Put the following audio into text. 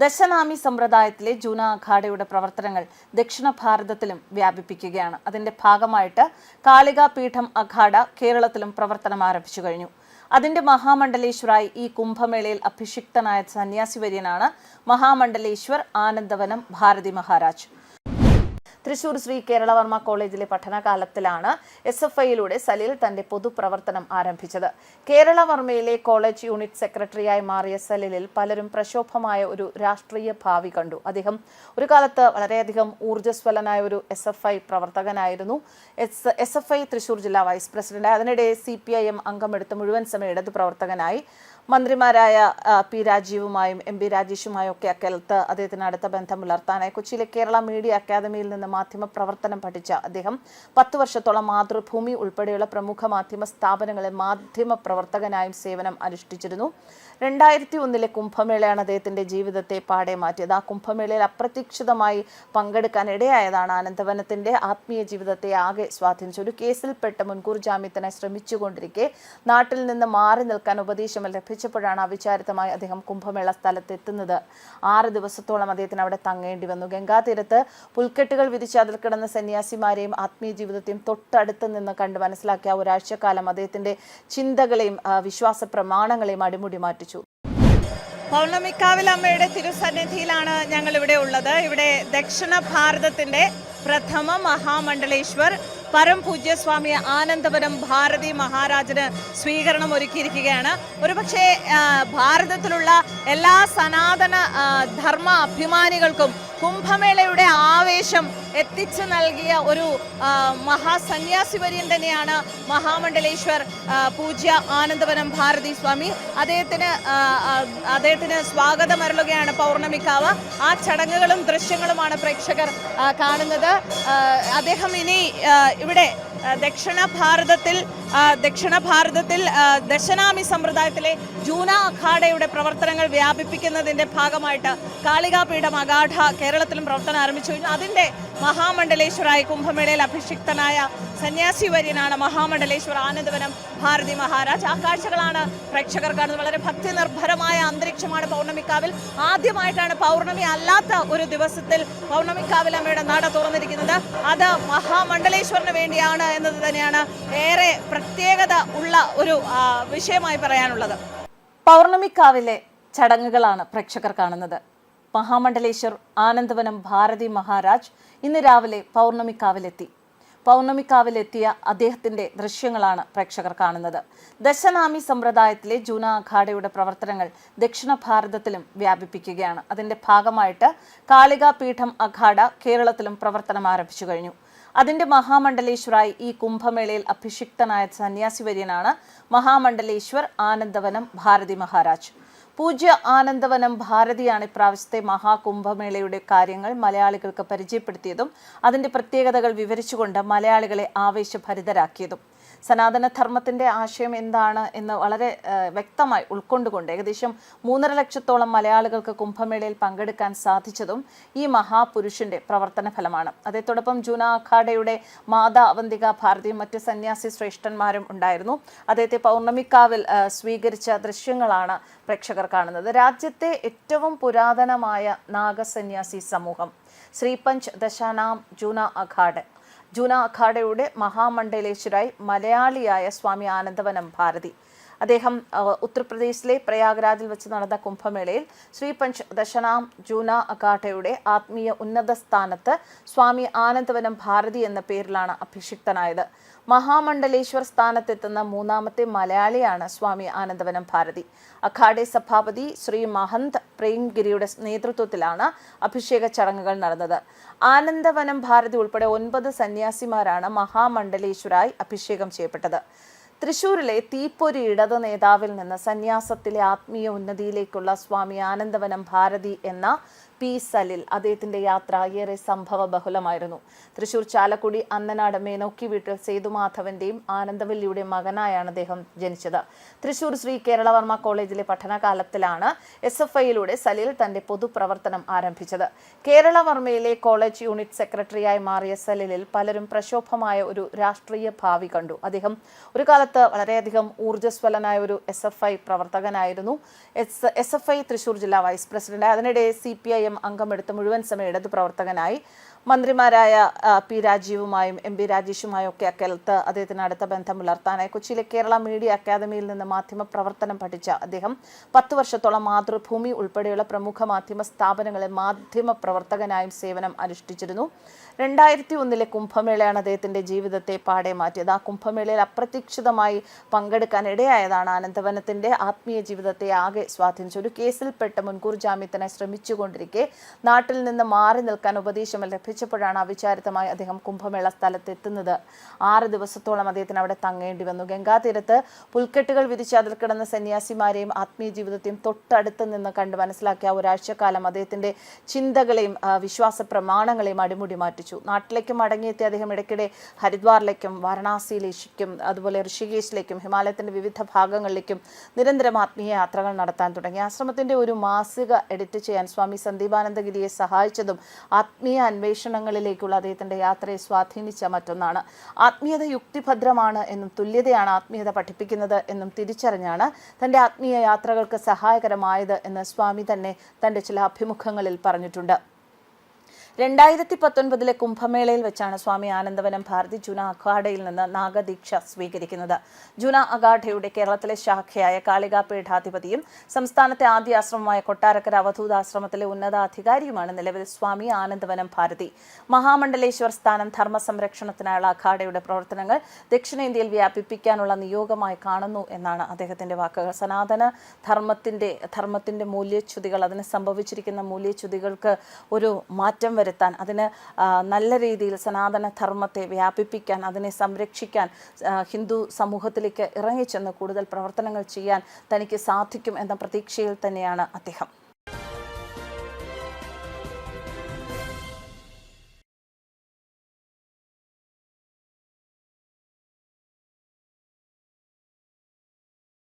ദശനാമി സമ്പ്രദായത്തിലെ ജൂന അഖാഡയുടെ പ്രവർത്തനങ്ങൾ ദക്ഷിണ ഭാരതത്തിലും വ്യാപിപ്പിക്കുകയാണ്. അതിന്റെ ഭാഗമായിട്ട് കാളിക പീഠം അഖാഡ കേരളത്തിലും പ്രവർത്തനം ആരംഭിച്ചു കഴിഞ്ഞു. അതിന്റെ മഹാമണ്ഡലേശ്വറായി ഈ കുംഭമേളയിൽ അഭിഷിക്തനായ സന്യാസി വര്യനാണ് മഹാമണ്ഡലേശ്വർ ആനന്ദവനം ഭാരതി മഹാരാജ്. തൃശൂർ ശ്രീ കേരളവർമ്മ കോളേജിലെ പഠനകാലത്തിലാണ് എസ് എഫ് ഐയിലൂടെ സലീൽ തന്റെ പൊതുപ്രവർത്തനം ആരംഭിച്ചത്. കേരളവർമ്മയിലെ കോളേജ് യൂണിറ്റ് സെക്രട്ടറിയായി മാറിയ സലീലിൽ പലരും പ്രക്ഷോഭമായ ഒരു രാഷ്ട്രീയ ഭാവി കണ്ടു. അദ്ദേഹം ഒരു കാലത്ത് വളരെയധികം ഊർജസ്വലനായ ഒരു S F I പ്രവർത്തകനായിരുന്നു. S S F I Thrissur ജില്ലാ വൈസ് പ്രസിഡന്റ്. അതിനിടെ സി പി ഐ എം അംഗമെടുത്ത് മുഴുവൻ സമയം ഇടതു പ്രവർത്തകനായി. മന്ത്രിമാരായ പി രാജീവുമായും എം പി രാജേഷുമായും ഒക്കെ അക്കാലത്ത് അദ്ദേഹത്തിന് അടുത്ത ബന്ധം പുലർത്താനായി കൊച്ചിയിലെ കേരള മീഡിയ അക്കാദമിയിൽ നിന്ന് മാധ്യമ പ്രവർത്തനം പഠിച്ച അദ്ദേഹം പത്ത് വർഷത്തോളം മാതൃഭൂമി ഉൾപ്പെടെയുള്ള പ്രമുഖ മാധ്യമ സ്ഥാപനങ്ങളെ മാധ്യമ പ്രവർത്തകനായും സേവനം അനുഷ്ഠിച്ചിരുന്നു. രണ്ടായിരത്തി ഒന്നിലെ കുംഭമേളയാണ് അദ്ദേഹത്തിന്റെ ജീവിതത്തെ പാടെ മാറ്റിയത്. ആ കുംഭമേളയിൽ അപ്രതീക്ഷിതമായി പങ്കെടുക്കാൻ ഇടയായതാണ് ആനന്ദവനത്തിന്റെ ആത്മീയ ജീവിതത്തെ ആകെ സ്വാധീനിച്ചു ഒരു കേസിൽപ്പെട്ട മുൻകൂർ ജാമ്യത്തിനായി ശ്രമിച്ചുകൊണ്ടിരിക്കെ നാട്ടിൽ നിന്ന് മാറി നിൽക്കാൻ ഉപദേശം ലഭിച്ചപ്പോഴാണ് അവിചാരിതമായി അദ്ദേഹം കുംഭമേള സ്ഥലത്തെത്തുന്നത്. ആറ് ദിവസത്തോളം അദ്ദേഹത്തിന് അവിടെ തങ്ങേണ്ടി വന്നു. ഗംഗാതീരത്ത് പുൽക്കെട്ടുകൾ വിരിച്ച് അതിൽ കിടന്ന സന്യാസിമാരെയും ആത്മീയ ജീവിതത്തെയും തൊട്ടടുത്ത് നിന്ന് കണ്ട് മനസ്സിലാക്കിയ ഒരാഴ്ചക്കാലം അദ്ദേഹത്തിന്റെ ചിന്തകളെയും വിശ്വാസ പ്രമാണങ്ങളെയും അടിമുടി മാറ്റിച്ചു. പൗർണമിക്കാവിൽ അമ്മയുടെ തിരുസന്നിധിയിലാണ് ഞങ്ങൾ ഇവിടെ ഉള്ളത്. ഇവിടെ ദക്ഷിണ ഭാരതത്തിന്റെ പ്രഥമ മഹാമണ്ഡലേശ്വർ പരം പൂജ്യസ്വാമി ആനന്ദപുരം ഭാരതി മഹാരാജന് സ്വീകരണം ഒരുക്കിയിരിക്കുകയാണ്. ഒരുപക്ഷേ ഭാരതത്തിലുള്ള എല്ലാ സനാതന ധർമ്മ അഭിമാനികൾക്കും കുംഭമേളയുടെ ആവേശം എത്തിച്ചു നൽകിയ ഒരു മഹാസന്യാസി വര്യൻ തന്നെയാണ് മഹാമണ്ഡലേശ്വർ പൂജ്യ ആനന്ദവനം ഭാരതി സ്വാമി. അദ്ദേഹത്തിന് അദ്ദേഹത്തിന് സ്വാഗതം അരുളുകയാണ് പൗർണമിക്കാവ്. ആ ചടങ്ങുകളും ദൃശ്യങ്ങളുമാണ് പ്രേക്ഷകർ കാണുന്നത്. അദ്ദേഹം ഇനി ഇവിടെ ദക്ഷിണ ഭാരതത്തിൽ ദക്ഷിണ ഭാരതത്തിൽ ദശനാമി സമ്പ്രദായത്തിലെ ജൂന അഖാഡയുടെ പ്രവർത്തനങ്ങൾ വ്യാപിപ്പിക്കുന്നതിന്റെ ഭാഗമായിട്ട് കാളികാപീഠം അഗാഢ കേരളത്തിലും പ്രവർത്തനം ആരംഭിച്ചു. അതിന്റെ മഹാമണ്ഡലേശ്വരായി കുംഭമേളയിൽ അഭിഷിക്തനായ സന്യാസി വര്യനാണ് മഹാമണ്ഡലേശ്വർ ആനന്ദവനം ഭാരതി മഹാരാജ്. ആ കാഴ്ചകളാണ് പ്രേക്ഷകർ കാണുന്നത്. വളരെ ഭക്തി നിർഭരമായ അന്തരീക്ഷമാണ് പൗർണമിക്കാവിൽ. ആദ്യമായിട്ടാണ് പൗർണമി അല്ലാത്ത ഒരു ദിവസത്തിൽ പൗർണമിക്കാവിൽ അമ്മയുടെ നട തുറന്നിരിക്കുന്നത്. അത് മഹാമണ്ഡലേശ്വറിന് വേണ്ടിയാണ് എന്നത് തന്നെയാണ് ഏറെ പ്രത്യേകത ഉള്ള ഒരു വിഷയമായി പറയാനുള്ളത്. പൗർണമിക്കാവിലെ ചടങ്ങുകളാണ് പ്രേക്ഷകർ കാണുന്നത്. മഹാമണ്ഡലേശ്വർ ആനന്ദവനം ഭാരതി മഹാരാജ് ഇന്ന് രാവിലെ പൗർണമിക്കാവിലെത്തി. പൗർണമിക്കാവിലെത്തിയ അദ്ദേഹത്തിന്റെ ദൃശ്യങ്ങളാണ് പ്രേക്ഷകർ കാണുന്നത്. ദശനാമി സമ്പ്രദായത്തിലെ ജൂന അഖാഡയുടെ പ്രവർത്തനങ്ങൾ ദക്ഷിണ ഭാരതത്തിലും വ്യാപിപ്പിക്കുകയാണ്. അതിന്റെ ഭാഗമായിട്ട് കാളിക പീഠം അഖാഡ കേരളത്തിലും പ്രവർത്തനം ആരംഭിച്ചു കഴിഞ്ഞു. അതിന്റെ മഹാമണ്ഡലേശ്വറായി ഈ കുംഭമേളയിൽ അഭിഷിക്തനായ സന്യാസിവര്യനാണ് മഹാമണ്ഡലേശ്വർ ആനന്ദവനം ഭാരതി മഹാരാജ്. പൂജ്യ ആനന്ദവനം ഭാരതിയാണ് ഇപ്രാവശ്യത്തെ മഹാകുംഭമേളയുടെ കാര്യങ്ങൾ മലയാളികൾക്ക് പരിചയപ്പെടുത്തിയതും അതിന്റെ പ്രത്യേകതകൾ വിവരിച്ചുകൊണ്ട് മലയാളികളെ ആവേശഭരിതരാക്കിയതും. സനാതനധർമ്മത്തിന്റെ ആശയം എന്താണ് എന്ന് വളരെ വ്യക്തമായി ഉൾക്കൊണ്ടുകൊണ്ട് ഏകദേശം മൂന്നര ലക്ഷത്തോളം മലയാളികൾക്ക് കുംഭമേളയിൽ പങ്കെടുക്കാൻ സാധിച്ചതും ഈ മഹാപുരുഷന്റെ പ്രവർത്തന ഫലമാണ്. അതേത്തോടൊപ്പം ജൂന അഖാഡയുടെ മാതാ അവന്തിക ഭാരതിയും മറ്റ് സന്യാസി ശ്രേഷ്ഠന്മാരും ഉണ്ടായിരുന്നു. അദ്ദേഹത്തെ പൗർണമിക്കാവിൽ സ്വീകരിച്ച ദൃശ്യങ്ങളാണ് പ്രേക്ഷകർ കാണുന്നത്. രാജ്യത്തെ ഏറ്റവും പുരാതനമായ നാഗസന്യാസി സമൂഹം ശ്രീപഞ്ച് ദശാനാം ജൂന അഖാഡ് ജൂന അഖാഡയുടെ മഹാമണ്ഡലേശ്വരായി മലയാളിയായ സ്വാമി ആനന്ദവനം ഭാരതി. അദ്ദേഹം ഉത്തർപ്രദേശിലെ പ്രയാഗ്രാജിൽ വെച്ച് നടന്ന കുംഭമേളയിൽ ശ്രീ പഞ്ച് ദശനാം ജൂന അഖാഡയുടെ ആത്മീയ ഉന്നത സ്ഥാനത്ത് സ്വാമി ആനന്ദവനം ഭാരതി എന്ന പേരിലാണ് അഭിഷിക്തനായത്. മഹാമണ്ഡലേശ്വർ സ്ഥാനത്തെത്തുന്ന മൂന്നാമത്തെ മലയാളിയാണ് സ്വാമി ആനന്ദവനം ഭാരതി. അഖാഡെ സഭാപതി ശ്രീ മഹന്ത് പ്രേംഗിരിയുടെ നേതൃത്വത്തിലാണ് അഭിഷേക ചടങ്ങുകൾ നടന്നത്. ആനന്ദവനം ഭാരതി ഉൾപ്പെടെ ഒൻപത് സന്യാസിമാരാണ് മഹാമണ്ഡലേശ്വരായി അഭിഷേകം ചെയ്യപ്പെട്ടത്. തൃശൂരിലെ തീപ്പൊരി ഇടത് നേതാവിൽ നിന്ന് സന്യാസത്തിലെ ആത്മീയ ഉന്നതിയിലേക്കുള്ള സ്വാമി ആനന്ദവനം ഭാരതി എന്ന പി സലിൽ അദ്ദേഹത്തിന്റെ യാത്ര ഏറെ സംഭവ ബഹുലമായിരുന്നു. തൃശൂർ ചാലക്കുടി അന്നനാട് മേനോക്കി വീട്ടിൽ സേതുമാധവന്റെയും ആനന്ദവല്ലിയുടെയും മകനായാണ് അദ്ദേഹം ജനിച്ചത്. തൃശൂർ ശ്രീ കേരളവർമ്മ കോളേജിലെ പഠനകാലത്തിലാണ് എസ് എഫ് ഐയിലൂടെ സലിൽ തന്റെ പൊതുപ്രവർത്തനം ആരംഭിച്ചത്. കേരളവർമ്മയിലെ കോളേജ് യൂണിറ്റ് സെക്രട്ടറിയായി മാറിയ സലിലിൽ പലരും പ്രക്ഷോഭമായ ഒരു രാഷ്ട്രീയ ഭാവി കണ്ടു. അദ്ദേഹം ഒരു കാലത്ത് കുട്ടിക്കാലത്ത് വളരെയധികം ഊർജസ്വലനായ ഒരു S F I പ്രവർത്തകനായിരുന്നു. S S F I Thrissur ജില്ലാ വൈസ് പ്രസിഡന്റ് അതിനിടെ സി പി ഐ എം അംഗമെടുത്ത് മുഴുവൻ സമയം ഇടത് പ്രവർത്തകനായി. മന്ത്രിമാരായ പി രാജീവുമായും എം പി രാജേഷുമായും ഒക്കെ അക്കാലത്ത് അദ്ദേഹത്തിന് അടുത്ത ബന്ധം പുലർത്താനായി. കൊച്ചിയിലെ കേരള മീഡിയ അക്കാദമിയിൽ നിന്ന് മാധ്യമ പ്രവർത്തനം പഠിച്ച അദ്ദേഹം പത്ത് വർഷത്തോളം മാതൃഭൂമി ഉൾപ്പെടെയുള്ള പ്രമുഖ മാധ്യമ സ്ഥാപനങ്ങളെ മാധ്യമ പ്രവർത്തകനായും സേവനം അനുഷ്ഠിച്ചിരുന്നു. രണ്ടായിരത്തി ഒന്നിലെ കുംഭമേളയാണ് അദ്ദേഹത്തിന്റെ ജീവിതത്തെ പാടെ മാറ്റിയത്. ആ കുംഭമേളയിൽ അപ്രതീക്ഷിതമായി പങ്കെടുക്കാൻ ഇടയായതാണ് അനന്തവനത്തിന്റെ ആത്മീയ ജീവിതത്തെ ആകെ സ്വാധീനിച്ചു ഒരു കേസിൽപ്പെട്ട് മുൻകൂർ ജാമ്യത്തിനായി ശ്രമിച്ചുകൊണ്ടിരിക്കെ നാട്ടിൽ നിന്ന് മാറി നിൽക്കാൻ ഉപദേശം ലഭിച്ചപ്പോഴാണ് അവിചാരിതമായി അദ്ദേഹം കുംഭമേള സ്ഥലത്തെത്തുന്നത്. ആറ് ദിവസത്തോളം അദ്ദേഹത്തിന് അവിടെ തങ്ങേണ്ടി വന്നു. ഗംഗാതീരത്ത് പുൽക്കെട്ടുകൾ വിരിച്ച് അതിൽ കിടന്ന സന്യാസിമാരെയും ആത്മീയ ജീവിതത്തെയും തൊട്ടടുത്ത് നിന്ന് കണ്ട് മനസ്സിലാക്കിയ ഒരാഴ്ചക്കാലം അദ്ദേഹത്തിന്റെ ചിന്തകളെയും വിശ്വാസ പ്രമാണങ്ങളെയും അടിമുടി മാറ്റിച്ചു നാട്ടിലേക്ക് മടങ്ങിയെത്തിയ അദ്ദേഹം ഇടയ്ക്കിടെ ഹരിദ്വാറിലേക്കും വാരണാസിയിലേക്കും അതുപോലെ ഋഷികേശിലേക്കും ഹിമാലയത്തിന്റെ വിവിധ ഭാഗങ്ങളിലേക്കും നിരന്തരം ആത്മീയ യാത്രകൾ നടത്താൻ തുടങ്ങി. ആശ്രമത്തിന്റെ ഒരു മാസിക എഡിറ്റ് ചെയ്യാൻ സ്വാമി സന്ദീപാനന്ദഗിരിയെ സഹായിച്ചതും ആത്മീയ അന്വേഷണങ്ങളിലേക്കുള്ള അദ്ദേഹത്തിന്റെ യാത്രയെ സ്വാധീനിച്ച മറ്റൊന്നാണ്. ആത്മീയത യുക്തിഭദ്രമാണ് എന്നും തുല്യതയാണ് ആത്മീയത പഠിപ്പിക്കുന്നത് എന്നും തിരിച്ചറിഞ്ഞാണ് തന്റെ ആത്മീയ യാത്രകൾക്ക് സഹായകരമായത് എന്ന് സ്വാമി തന്നെ തന്റെ ചില അഭിമുഖങ്ങളിൽ പറഞ്ഞിട്ടുണ്ട്. രണ്ടായിരത്തി പത്തൊൻപതിലെ കുംഭമേളയിൽ വെച്ചാണ് സ്വാമി ആനന്ദവനം ഭാരതി ജുന അഖാഡയിൽ നിന്ന് നാഗദീക്ഷ സ്വീകരിക്കുന്നത്. ജുന അഖാഡയുടെ കേരളത്തിലെ ശാഖയായ കാളികാ പീഠാധിപതിയും സംസ്ഥാനത്തെ ആദ്യ ആശ്രമമായ കൊട്ടാരക്കര അവധൂതാശ്രമത്തിലെ ഉന്നതാധികാരിയുമാണ് നിലവിൽ സ്വാമി ആനന്ദവനം ഭാരതി. മഹാമണ്ഡലേശ്വർ സ്ഥാനം ധർമ്മ സംരക്ഷണത്തിനായുള്ള അഖാഡയുടെ പ്രവർത്തനങ്ങൾ ദക്ഷിണേന്ത്യയിൽ വ്യാപിപ്പിക്കാനുള്ള നിയോഗമായി കാണുന്നു എന്നാണ് അദ്ദേഹത്തിന്റെ വാക്കുകൾ. സനാതന ധർമ്മത്തിന്റെ ധർമ്മത്തിന്റെ മൂല്യച്യുതികൾ അതിന് സംഭവിച്ചിരിക്കുന്ന മൂല്യച്യുതികൾക്ക് ഒരു മാറ്റം വരുത്താൻ അതിന് നല്ല രീതിയിൽ സനാതന ധർമ്മത്തെ വ്യാപിപ്പിക്കാൻ അതിനെ സംരക്ഷിക്കാൻ ഹിന്ദു സമൂഹത്തിലേക്ക് ഇറങ്ങിച്ചെന്ന് കൂടുതൽ പ്രവർത്തനങ്ങൾ ചെയ്യാൻ തനിക്ക് സാധിക്കും എന്ന പ്രതീക്ഷയിൽ തന്നെയാണ് അദ്ദേഹം.